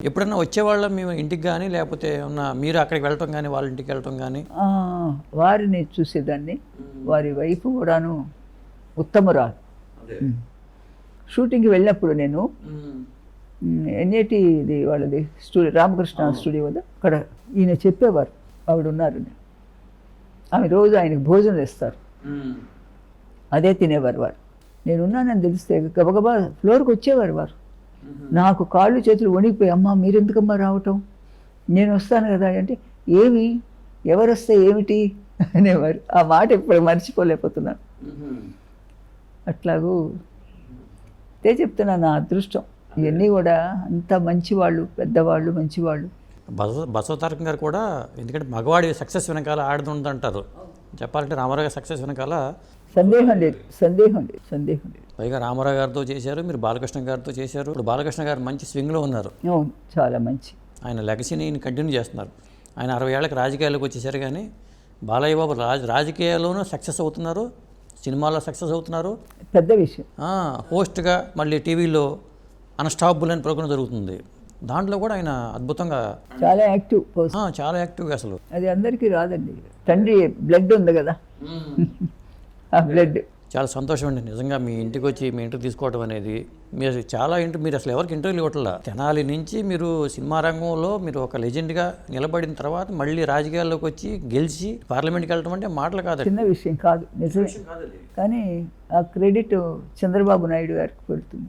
ఎప్పుడన్నా వచ్చేవాళ్ళం మేము ఇంటికి కానీ లేకపోతే ఉన్న మీరు అక్కడికి వెళ్ళటం కానీ వాళ్ళ ఇంటికి వెళ్ళటం కానీ వారిని చూసేదాన్ని. వారి వైఫ్ కూడాను ఉత్తమురాలు. షూటింగ్కి వెళ్ళినప్పుడు నేను ఎన్ఏటి ఇది వాళ్ళది స్టూడియో రామకృష్ణ స్టూడియో వద్ద అక్కడ ఈయన చెప్పేవారు ఆవిడ ఉన్నారు ఆమె రోజు ఆయనకు భోజనం ఇస్తారు అదే తినేవారు వారు. నేను ఉన్నానని తెలిస్తే గబగబా ఫ్లోర్కి వచ్చేవారు వారు. నాకు కాళ్ళు చేతులు వణికిపోయి అమ్మ మీరెందుకమ్మా రావటం? నేను వస్తాను కదా అంటే ఏమి ఎవరు వస్తే ఏమిటి? అనేవారు. ఆ మాట ఇప్పుడు మర్చిపోలేకపోతున్నాను. అట్లాగూ అదే చెప్తున్నా నా అదృష్టం. ఇవన్నీ కూడా అంత మంచివాళ్ళు పెద్దవాళ్ళు మంచివాళ్ళు. బసవ బసవతారకం గారు కూడా ఎందుకంటే మగవాడి సక్సెస్ వెనకాల ఆడుతుంది అంటారు చెప్పాలంటే రామారావు గారి సక్సెస్ వెనకాల సందేహం లేదు సందేహం లేదు సందేహం లేదు. పైగా రామారావు గారితో చేశారు మీరు బాలకృష్ణ గారితో చేశారు. ఇప్పుడు బాలకృష్ణ గారు మంచి స్వింగ్లో ఉన్నారు. అవును చాలా మంచి. ఆయన లెగసీని కంటిన్యూ చేస్తున్నారు. ఆయన అరవై ఏళ్ళకి రాజకీయాల్లోకి వచ్చేసారు కానీ బాలయ్య బాబు రాజ రాజకీయాల్లోనూ సక్సెస్ అవుతున్నారు సినిమాల్లో సక్సెస్ అవుతున్నారు. పెద్ద విషయం. హోస్ట్గా మళ్ళీ టీవీలో అన్స్టాపబుల్ అని ప్రోగ్రాం జరుగుతుంది. దాంట్లో కూడా ఆయన అద్భుతంగా చాలా యాక్టివ్ చాలా యాక్టివ్గా అసలు. అది అందరికీ రాదండి. తండ్రి బ్లడ్ ఉంది కదా. ఆ బ్లడ్ చాలా సంతోషం అండి నిజంగా మీ ఇంటికి వచ్చి మీ ఇంటికి తీసుకోవడం అనేది మీరు చాలా ఇంటి మీరు అసలు ఎవరికి ఇంటర్వ్యూలు ఇవ్వట్లా? తెనాలి నుంచి మీరు సినిమా రంగంలో మీరు ఒక లెజెండ్గా నిలబడిన తర్వాత మళ్ళీ రాజకీయాల్లోకి వచ్చి గెలిచి పార్లమెంట్కి వెళ్ళడం అంటే మాటలు కాదండి. చిన్న విషయం కాదు. నిజమే. కానీ ఆ క్రెడిట్ చంద్రబాబు నాయుడు గారికి పెడుతుంది.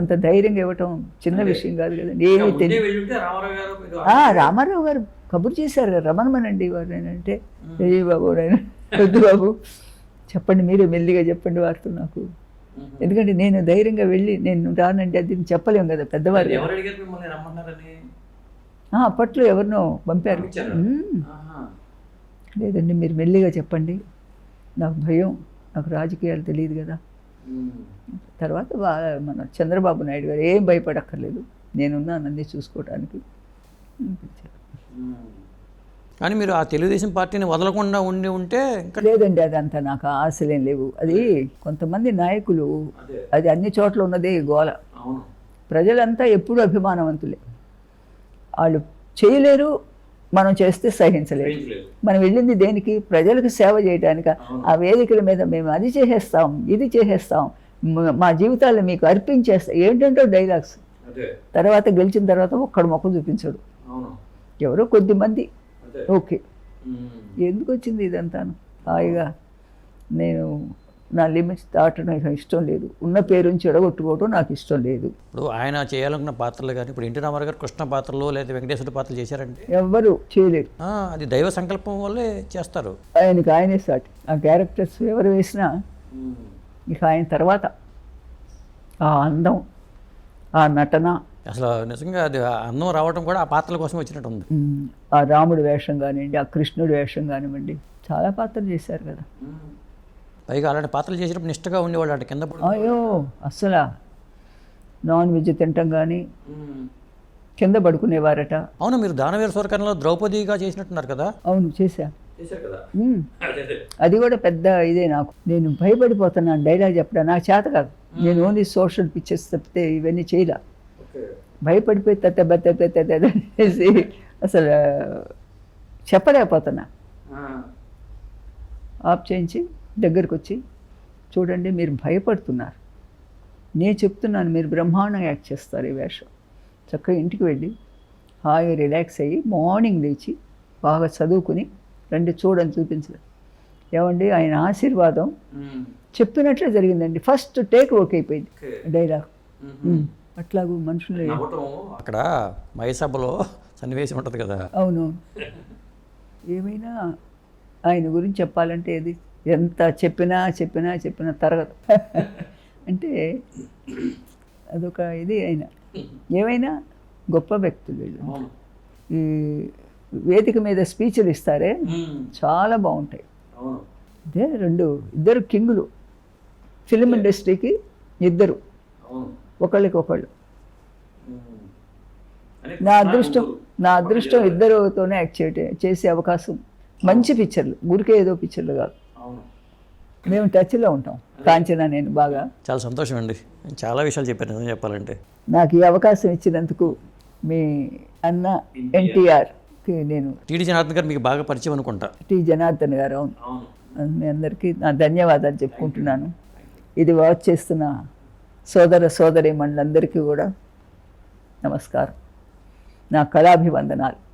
అంత ధైర్యంగా ఇవ్వటం చిన్న విషయం కాదు కదండి. ఏమీ తెలియదు రామారావు గారు కబురు చేశారు కదా రమణమనండి వారు నేనంటే ఏ బాబు నేను వద్దు బాబు. చెప్పండి మీరే మెల్లిగా చెప్పండి వారితో నాకు. ఎందుకంటే నేను ధైర్యంగా వెళ్ళి నేను రానంటే అది చెప్పలేం కదా పెద్దవారు అప్పట్లో ఎవరినో పంపారు. లేదండి మీరు మెల్లిగా చెప్పండి. నాకు భయం నాకు రాజకీయాలు తెలియదు కదా. తర్వాత మన చంద్రబాబు నాయుడు గారు ఏం భయపడక్కర్లేదు. నేనున్నాను అన్నీ చూసుకోవడానికి అనిపించారు. కానీ మీరు ఆ తెలుగుదేశం పార్టీని వదలకుండా ఉండి ఉంటే లేదండి అదంతా నాకు ఆశలేం లేవు. అది కొంతమంది నాయకులు అది. అన్ని చోట్ల ఉన్నదే గోల. ప్రజలంతా ఎప్పుడూ అభిమానవంతులే. వాళ్ళు చేయలేరు మనం చేస్తే సహించలేరు. మనం వెళ్ళింది దేనికి? ప్రజలకు సేవ చేయడానికి ఆ వేదికల మీద మేము అది చేసేస్తాం ఇది చేసేస్తాం మ- జీవితాలను మీకు అర్పించేస్తాం ఏంటంటో డైలాగ్స్. తర్వాత గెలిచిన తర్వాత ఒక్కడు మొక్క చూపించడు. ఎవరో కొద్ది మంది ఓకే. ఎందుకు వచ్చింది ఇదంతాను? హాయిగా నేను నా లిమిట్స్ దాటడం నాకు ఇష్టం లేదు. ఉన్న పేరుని చెడగొట్టుకోవడం నాకు ఇష్టం లేదు. ఇప్పుడు ఆయన చేయాలనుకున్న పాత్రలు కానీ ఇప్పుడు ఎన్టీ రామారావు గారు కృష్ణ పాత్రలు లేదా వెంకటేశ్వర పాత్రలు చేశారంటే? ఎవ్వరు చేయలేరు. ఆ, అది దైవ సంకల్పం వల్లే చేస్తారు. ఆయనకి ఆయనే సాటి ఆ క్యారెక్టర్స్ ఎవరు వేసినా ఇక ఆయన తర్వాత ఆ అందం ఆ నటన అసలు నిజంగా అది ఆ అన్నం రావడం కూడా ఆ పాత్రల కోసం వచ్చినట్టు ఉంది. ఆ రాముడి వేషం కానివ్వండి ఆ కృష్ణుడి వేషం కానివ్వండి చాలా పాత్రలు చేశారు కదా. పైగా అలాంటి పాత్రలు చేసినప్పుడు నిష్టగా ఉండేవాళ్ళు అంటే కింద పడి అయ్యో అస్సలు. నాన్ వెజ్ తింటాం కానీ కింద పడుకునేవారట. అవును మీరు దానవీర స్వర్గంలో ద్రౌపదిగా చేసినట్టున్నారు కదా? అవును చేశా. చేశారు కదా? ఉమ్, అది కూడా పెద్ద ఇదే నాకు. నేను భయపడిపోతున్నాను డైలాగ్ చెప్పడం నాకు చేత కాదు. నేను ఓన్లీ సోషల్ పిక్చర్స్ తప్పితే ఇవన్నీ చేయలే. భయపడిపోయి తత్త అనేసి అసలు చెప్పలేకపోతున్నా. ఆఫ్ చేయించి దగ్గరకు వచ్చి చూడండి మీరు భయపడుతున్నారు. నేను చెప్తున్నాను మీరు బ్రహ్మాండంగా యాక్ట్ చేస్తారు ఈ వేషం. చక్కగా ఇంటికి వెళ్ళి హాయిగా రిలాక్స్ అయ్యి మార్నింగ్ లేచి బాగా చదువుకుని రండి చూడని చూపించలేదు. ఏమండి ఆయన ఆశీర్వాదం చెప్పినట్లే జరిగిందండి. ఫస్ట్ టేక్ ఓకే అయిపోయింది డైలాగ్. అట్లాగూ మనుషులు. అక్కడ మయసభలో సన్నివేశం ఉంటుంది కదా. అవును. ఏమైనా ఆయన గురించి చెప్పాలంటే అది ఎంత చెప్పినా చెప్పినా చెప్పినా తరగదు అంటే అదొక ఇది ఆయన ఏమైనా గొప్ప వ్యక్తులు వీళ్ళు. ఈ వేదిక మీద స్పీచ్లు ఇస్తారే చాలా బాగుంటాయి. అదే రెండు. ఇద్దరు కింగులు. ఫిలిం ఇండస్ట్రీకి ఇద్దరు. ఒకళ్ళకి ఒకళ్ళు నా అదృష్టం నా అదృష్టం ఇద్దరుతోనే యాక్ట్ చేయటే చేసే అవకాశం. మంచి పిక్చర్లు ఊరికే ఏదో పిక్చర్లు కాదు. మేము టచ్లో ఉంటాం. కాంచన నేను బాగా. చాలా సంతోషం అండి చాలా విషయాలు చెప్పారు నిజం చెప్పాలంటే. నాకు ఈ అవకాశం ఇచ్చినందుకు మీ అన్న ఎన్టీఆర్కి నేను టీడీ జనార్దన్ గారు మీకు బాగా పరిచయం అనుకుంటా. టి జనార్దన్ గారు అవును. మీ అందరికీ నా ధన్యవాదాలు చెప్పుకుంటున్నాను. ఇది వాచ్ చేస్తున్న సోదర సోదరి మండలందరికీ కూడా నమస్కారం. నా కళాభివందనాలు.